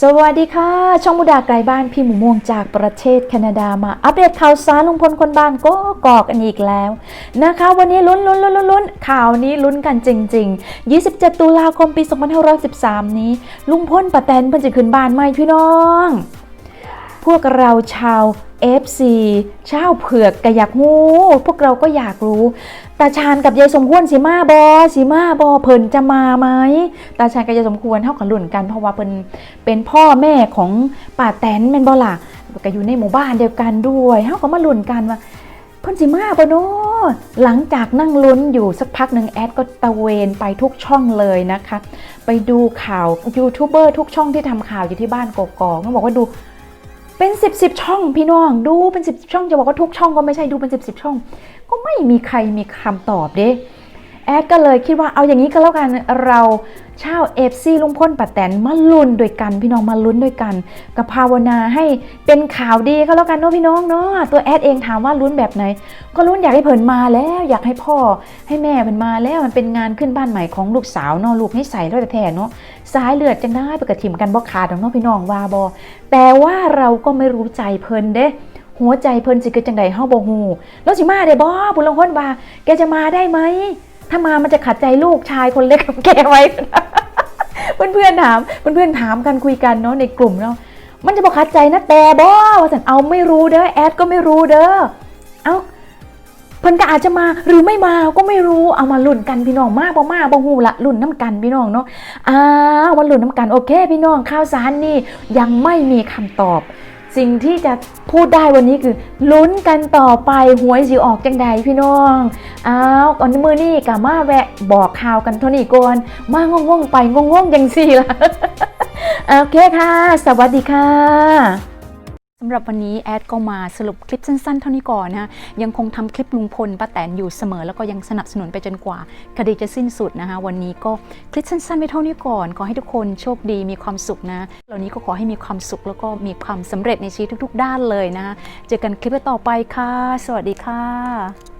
สวัสดีค่ะ ช่องมุดาไกลบ้านพี่หมูม่วงจากประเทศแคนาดามา อัปเดตข่าวสารลุงพลคนบ้านก็กอกกันอีกแล้วนะคะ วันนี้ลุ้นลุ้นลุ้นลุ้นลุ้นข่าวนี้ลุ้นกันจริง ๆ 27 ตุลาคมปี 2513 นี้ ลุงพลป้าแตนเพิ่นจะขึ้นบ้านใหม่พี่น้อง พวกเราชาว FC ชาวเผือกก็อยากรู้พวกเราก็อยากรู้ ตาชาญกับยายสมควรสีมาบอสีมาบอเพิ่นจะมาไหมตาชาญกับยายสมควรเท่ากับหลุ่นกันเพราะว่าเพิ่นเป็นพ่อแม่ของป้าแตนแมนบ่ล่ะก็อยู่ในหมู่บ้านเดียวกันด้วยเฮาก็มาหลุ่นกันว่าเพิ่นสิมาบ่เนาะหลังจากนั่งลุ้นอยู่สักพักหนึ่งแอดก็ตะเวนไปทุกช่องเลยนะคะ ไปดูข่าวยูทูบเบอร์ทุกช่องที่ทำข่าวอยู่ที่บ้านกอกต้องบอกว่าดู เป็นสิบสิบช่องพี่น้องดูเป็นสิบสิบช่องจะบอกว่าทุกช่องก็ไม่ใช่ดูเป็นสิบสิบช่อง ก็ไม่มีใครมีคำตอบเด้ แอดก็เลยคิดว่าเอาอย่างนี้ก็แล้วกันเราเช่าเอฟซีลุงพ้นปัดแตนมาลุ้นด้วยกัน พี่น้องมาลุ้นด้วยกันกับภาวนาให้เป็นข่าวดีก็แล้วกันเนาะพี่น้องเนาะตัวแอดเองถามว่าลุ้นแบบไหน ก็ลุ้นอยากให้เพิ่นมาแล้วอยากให้พ่อให้แม่เพิ่นมาแล้วมันเป็นงานขึ้นบ้านใหม่ของลูกสาวเนาะลูกให้ใส่แล้วแต่แท้เนาะสายเลือดจังได้ไปกระถิ่มกันบ่ขาดดอกเนาะพี่น้องว่าบ่แต่ว่าเราก็ไม่รู้ใจเพิ่นเด้หัวใจเพิ่นสิเกิดจังใดเฮาบ่ฮู้แล้วสิมาได้บ่บุญลงคนว่าแกจะมาได้ไหม ถ้ามามันจะขัดใจลูกชายคนเล็กของแกไว้ เพื่อนๆถามเพื่อนๆถามกันคุยกันเนาะในกลุ่มเนาะมันจะบ่ขัดใจนะแต่บ่ว่าซั่นเอาไม่รู้เด้อแอดก็ไม่รู้เด้อเอาเพิ่นก็อาจจะมาหรือไม่มาก็ไม่รู้เอามาลุ้นกันพี่น้องมากบ่มากบ่ฮู้ละลุ้นน้ำกันพี่น้องเนาะอ้าวมาลุ้นน้ำกันโอเค พี่น้องข่าวสารนี่ยังไม่มีคำตอบ สิ่งที่จะพูดได้วันนี้คือ ลุ้นกันต่อไปหวยสิออกจังใดพี่น้องอ้าวก่อนมือนี่กับมาแวะบอกข่าวกันเท่านี้ก่อนมางงๆไปงงๆยังสี่ละโอเคค่ะ สวัสดีค่ะ สำหรับวันนี้แอดก็มาสรุปคลิปสั้นๆ เท่านี้ก่อนนะยังคงทำคลิปลุงพลป้าแตนอยู่เสมอ แล้วก็ยังสนับสนุนไปจนกว่า คดีจะสิ้นสุดนะคะวันนี้ก็คลิปสั้นๆไปเท่านี้ก่อนขอให้ทุกคนโชคดีมีความสุขนะเหล่านี้ก็ขอให้มีความสุขแล้วก็มีความสำเร็จในชีวิตทุก ๆ ด้านเลยนะ เจอกันคลิปต่อไปค่ะ สวัสดีค่ะ